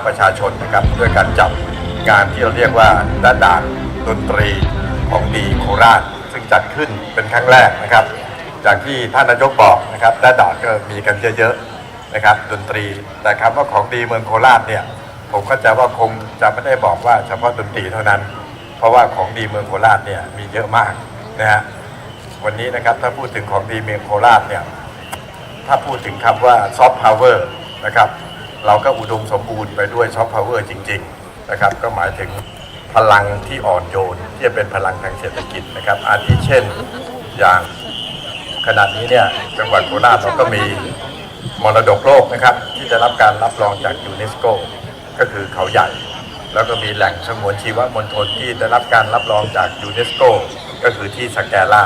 องประชาชนนะครับด้วยการจับงานที่เราเรียกว่าด้านด่านดนตรีของดีโคราช ซึ่งจัดขึ้นเป็นครั้งแรกนะครับ จากที่ท่านนายกบอกนะครับด้านด่านก็มีกันเยอะๆนะครับดนตรี แต่คำว่าของดีเมืองโคราชเนี่ยผมก็จะว่าคงจะไม่ได้บอกว่าเฉพาะดนตรีเท่านั้น เพราะว่าของดีเมืองโคราชเนี่ยมีเยอะมากนะฮะวันนี้นะครับถ้าพูดถึงของดีเมืองโคราชเนี่ยถ้าพูดถึงคำว่าซอฟต์พาวเวอร์นะครับ เราก็อุดมสมบูรณ์ไปด้วยซอฟต์พาวเวอร์จริง ๆ นะครับ ก็หมายถึงพลังที่อ่อนโยน ที่จะเป็นพลังทางเศรษฐกิจนะครับ อาทิเช่นอย่างขณะนี้เนี่ยจังหวัดโคราชเราก็มีมรดกโลกนะครับ ที่ได้รับการรับรองจากยูเนสโกก็คือเขาใหญ่ แล้วก็มีแหล่งสงวนชีวมณฑลที่ได้รับการรับรองจากยูเนสโกก็คือที่สแกล่า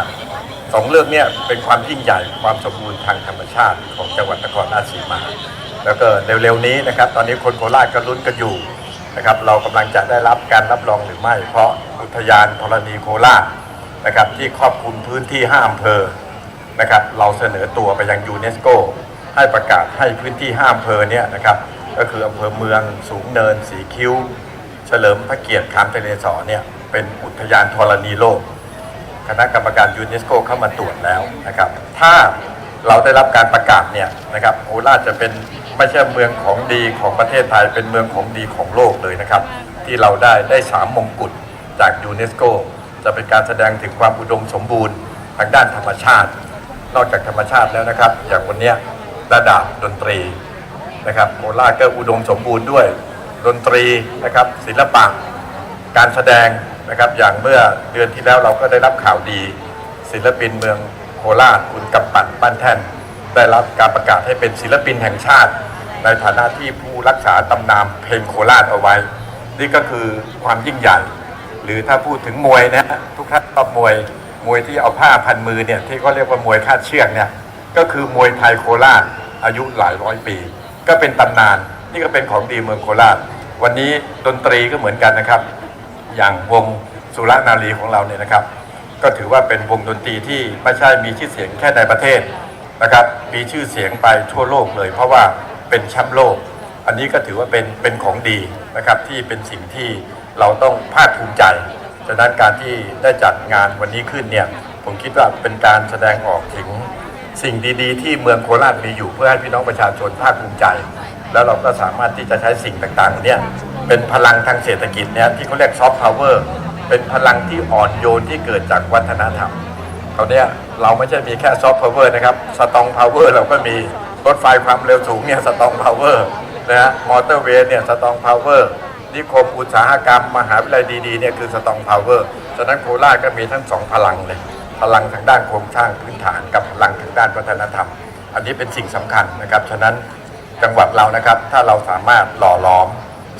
สองเรื่องเนี้เป็นความยิ่งใหญ่ความสมบูรณ์ทางธรรมชาติของจังหวัดนครราชสีมา แล้วก็เร็วๆนี้นะครับ ตอนนี้คนโคราชก็ลุ้นกันอยู่นะครับ เรากำลังจะได้รับการรับรองหรือไม่ เพราะอุทยานธรณีโคราชนะครับที่ครอบคลุมพื้นที่5อำเภอนะครับ เราเสนอตัวไปยังยูเนสโกให้ประกาศให้พื้นที่5อำเภอเนี่ยนะครับ ก็คืออำเภอเมืองสูงเนิน สีคิ้ว เฉลิมพระเกียรติขามทะเลสอเนี่ยเป็นอุทยานธรณีโลก คณะกรรมการยูเนสโกเข้ามาตรวจแล้วนะครับ ถ้า เราได้รับการประกาศเนี่ยนะครับโคราชจะเป็นไม่ใช่เมืองของดีของประเทศไทยเป็นเมืองของดีของโลกเลยนะครับ ที่เราได้ได้สามมงกุฎจากยูเนสโกจะเป็นการแสดงถึงความอุดมสมบูรณ์ทางด้านธรรมชาติ นอกจากธรรมชาติแล้วนะครับ อย่างวันเนี้ยระดับดนตรีนะครับโคราชก็อุดมสมบูรณ์ด้วยดนตรีนะครับศิลปะการแสดงนะครับอย่างเมื่อเดือนที่แล้วเราก็ได้รับข่าวดี ศิลปินเมืองโคราชคุณกำปั่นบ้นแท่น ได้รับการประกาศให้เป็นศิลปินแห่งชาติ ในฐานะที่ผู้รักษาตำนานเพลงโคราชเอาไว้ นี่ก็คือความยิ่งใหญ่ หรือถ้าพูดถึงมวยนะทุกท่านชอมวยมวยที่เอาผ้าพันมือเนี่ยที่เขาเรียกว่ามวยคาดเชือกเนี่ยก็คือมวยไทยโคราชอายุหลายร้อยปี ก็เป็นตำนานนี่ก็เป็นของดีเมืองโคราช วันนี้ดนตรีก็เหมือนกันนะครับ อย่างวงสุรนารีของเราเนี่ยนะครับ ก็ถือว่าเป็นวงดนตรีที่ไม่ใช่มีชื่อเสียงแค่ในประเทศนะครับ มีชื่อเสียงไปทั่วโลกเลย เพราะว่าเป็นแชมป์โลก อันนี้ก็ถือว่าเป็นเป็นของดีนะครับที่เป็นสิ่งที่เราต้องภาคภูมิใจฉะนั้นการที่ได้จัดงานวันนี้ขึ้นเนี่ยผมคิดว่าเป็นการแสดงออกถึงสิ่งดีๆ ที่เมืองโคราชมีอยู่เพื่อให้พี่น้องประชาชนภาคภูมิใจ แล้วเราก็สามารถที่จะใช้สิ่งต่างๆเนี่ยเป็นพลังทางเศรษฐกิจเนี่ยที่เขาเรียกซอฟต์พาวเวอร์ เป็นพลังที่อ่อนโยนที่เกิดจากวัฒนธรรมเขาเนี่ยเราไม่ใช่มีแค่ซอฟต์พาวเวอร์นะครับสตองพาวเวอร์เราก็มีรถไฟความเร็วสูงเนี่ยสตองพาวเวอร์นะฮะมอเตอร์เวย์เนี่ยสตองพาวเวอร์นิคมอุตสาหกรรม มหาวิทยาลัยดีๆเนี่ยคือสตองพาวเวอร์ฉะนั้นโคราชก็มีทั้งสองพลังเลย พลังทางด้านโครงสร้างพื้นฐานกับพลังทางด้านวัฒนธรรม อันนี้เป็นสิ่งสำคัญนะครับฉะนั้นจังหวัดเรานะครับถ้าเราสามารถหล่อหลอม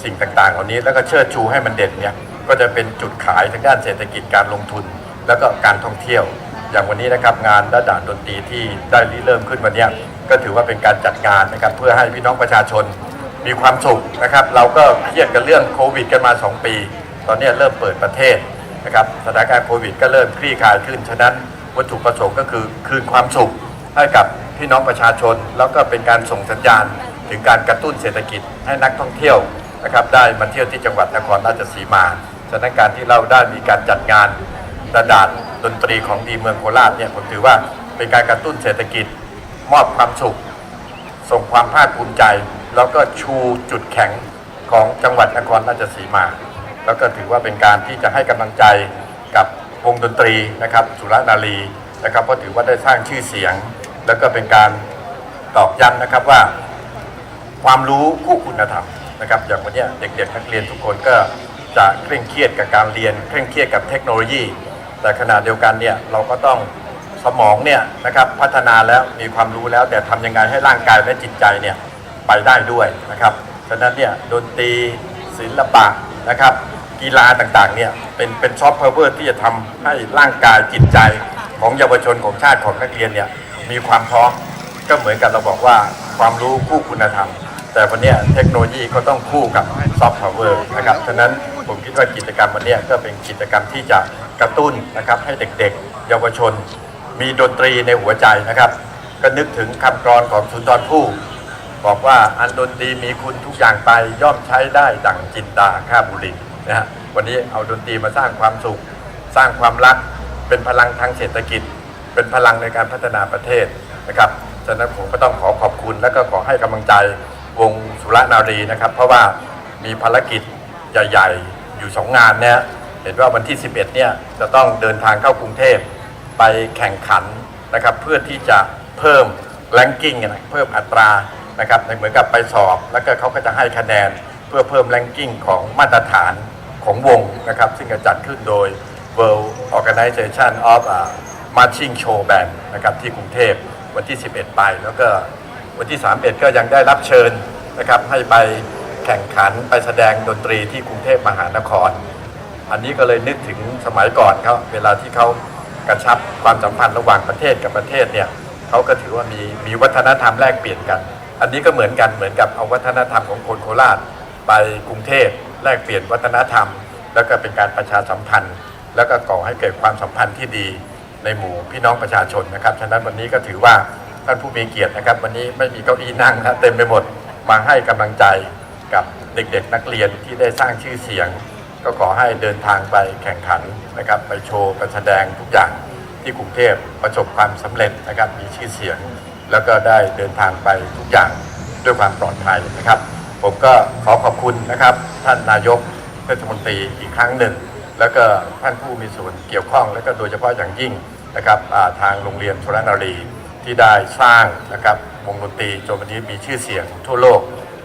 สิ่งต่างๆ เหล่านี้แล้วก็เชิดชูให้มันเด่นเนี่ย ก็จะเป็นจุดขายทางด้านเศรษฐกิจการลงทุน แล้วก็การท่องเที่ยว อย่างวันนี้นะครับงานระดับดนตรีที่ได้ริเริ่มขึ้นวันนี้ก็ถือว่าเป็นการจัดงานนะครับเพื่อให้พี่น้องประชาชนมีความสุขนะครับ เราก็เครียดกันเรื่องโควิดกันมา 2 ปี ตอนนี้เริ่มเปิดประเทศนะครับสถานการณ์โควิดก็เริ่มคลี่คลายขึ้น ฉะนั้นวัตถุประสงค์ก็คือคืนความสุขให้กับพี่น้องประชาชน แล้วก็เป็นการส่งสัญญาณ ถึงการกระตุ้นเศรษฐกิจให้นักท่องเที่ยวนะครับได้มาเที่ยวที่จังหวัดนครราชสีมา ฉะนั้นการณ์ที่เราได้มีการจัดงานระดาษดนตรีของดีเมืองโคราชเนี่ยผมถือว่าเป็นการกระตุ้นเศรษฐกิจ มอบความสุข ส่งความภาคภูมิใจ แล้วก็ชูจุดแข็งของจังหวัดนครราชสีมา แล้วก็ถือว่าเป็นการที่จะให้กำลังใจกับวงดนตรีนะครับสุรนารีนะครับเพราะถือว่าได้สร้างชื่อเสียง แล้วก็เป็นการตอกย้ำนะครับว่า ความรู้คู่คุณธรรมนะครับอย่างวันนี้เด็กๆนักเรียนทุกคนก็ จะเคร่งเครียดกับการเรียน เคร่งเครียดกับเทคโนโลยี แต่ขณะเดียวกันเนี่ยเราก็ต้องสมองเนี่ยนะครับพัฒนาแล้วมีความรู้แล้วแต่ทำยังไงให้ร่างกายและจิตใจเนี่ยไปได้ด้วยนะครับฉะนั้นเนี่ยดนตรีศิลปะนะครับ กีฬาต่างๆเนี่ยเป็นเป็นซอฟต์พาวเวอร์ที่จะทำให้ร่างกายจิตใจของเยาวชนของชาติของนักเรียนเนี่ยมีความพร้อมก็เหมือนกันเราบอกว่าความรู้คู่คุณธรรม แต่วันนี้เทคโนโลยีก็ต้องคู่กับซอฟต์พาวเวอร์นะครับฉะนั้นผมคิดว่ากิจกรรมวันนี้ก็เป็นกิจกรรมที่จะกระตุ้นนะครับให้เด็กๆ เยาวชน มีดนตรีในหัวใจนะครับ ก็นึกถึงคำกรอนของสุนทรภู่บอกว่าอันดนตรีมีคุณทุกอย่างไปย่อมใช้ได้ดั่งจินดาข้าบุรีนะฮะวันนี้เอาดนตรีมาสร้างความสุข สร้างความรัก เป็นพลังทางเศรษฐกิจ เป็นพลังในการพัฒนาประเทศนะครับฉะนั้นผมก็ต้องขอขอบคุณและก็ขอให้กำลังใจ วงสุรนารีนะครับ เพราะว่ามีภารกิจใหญ่ๆ อยู่สองงานเนี่ยเห็นว่าวันที่ 11 เนี่ยจะต้องเดินทางเข้ากรุงเทพไปแข่งขันนะครับ เพื่อที่จะเพิ่มแ a งกิ้งนะเพิ่มอัตรานะครับเหมือนกับไปสอบ แล้วก็เขาก็จะให้คะแนนเพื่อเพิ่มแ a งกิ้งของมาตรฐานของวงนะครับ ซึ่งจะจัดขึ้นโดย World Organization of Marching Show Band นะครับที่กรุงเทพวันที่ 11 ไปแล้วก็ วันที่ 31 ก็ยังได้รับเชิญนะครับให้ไปแข่งขันไปแสดงดนตรีที่กรุงเทพมหานคร อันนี้ก็เลยนึกถึงสมัยก่อนเขาเวลาที่เขากระชับความสัมพันธ์ระหว่างประเทศกับประเทศเนี่ยเขาก็ถือว่ามีมีวัฒนธรรมแลกเปลี่ยนกัน อันนี้ก็เหมือนกันเหมือนกับเอาวัฒนธรรมของคนโคราช ไปกรุงเทพแลกเปลี่ยนวัฒนธรรม แล้วก็เป็นการประชาสัมพันธ์ แล้วก็ก่อให้เกิดความสัมพันธ์ที่ดีในหมู่พี่น้องประชาชนนะครับ ฉะนั้นวันนี้ก็ถือว่า ท่านผู้มีเกียรตินะครับ วันนี้ไม่มีเก้าอี้นั่งนะเต็มไปหมดมาให้กำลังใจกับเด็กๆ นักเรียนที่ได้สร้างชื่อเสียง ก็ขอให้เดินทางไปแข่งขันนะครับ ไปโชว์ไปแสดงทุกอย่างที่กรุงเทพประสบความสำเร็จนะครับมีชื่อเสียง แล้วก็ได้เดินทางไปทุกอย่างด้วยความปลอดภัยนะครับ ผมก็ขอขอบคุณนะครับ ท่านนายกเทศมนตรีอีกครั้งหนึ่ง แล้วก็ท่านผู้มีส่วนเกี่ยวข้อง และก็โดยเฉพาะอย่างยิ่งนะครับทางโรงเรียนชลนารี ที่ได้สร้างนะครับวงดนตรีจนวันนี้มีชื่อเสียงทั่วโลก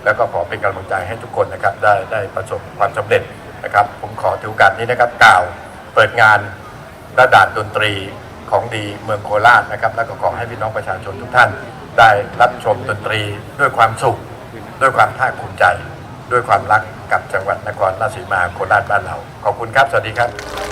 แล้วก็ขอเป็นกำลังใจให้ทุกคนนะครับได้ได้ประสบความสำเร็จนะครับ ผมขอถือโอกาสนี้นะครับกล่าวเปิดงานระดานดนตรีของดีเมืองโคราชนะครับ แล้วก็ขอให้พี่น้องประชาชนทุกท่าน ได้รับชมดนตรีด้วยความสุข ด้วยความภาคภูมิใจ ด้วยความรักกับจังหวัดนครราชสีมาโคราชบ้านเราขอบคุณครับ สวัสดีครับ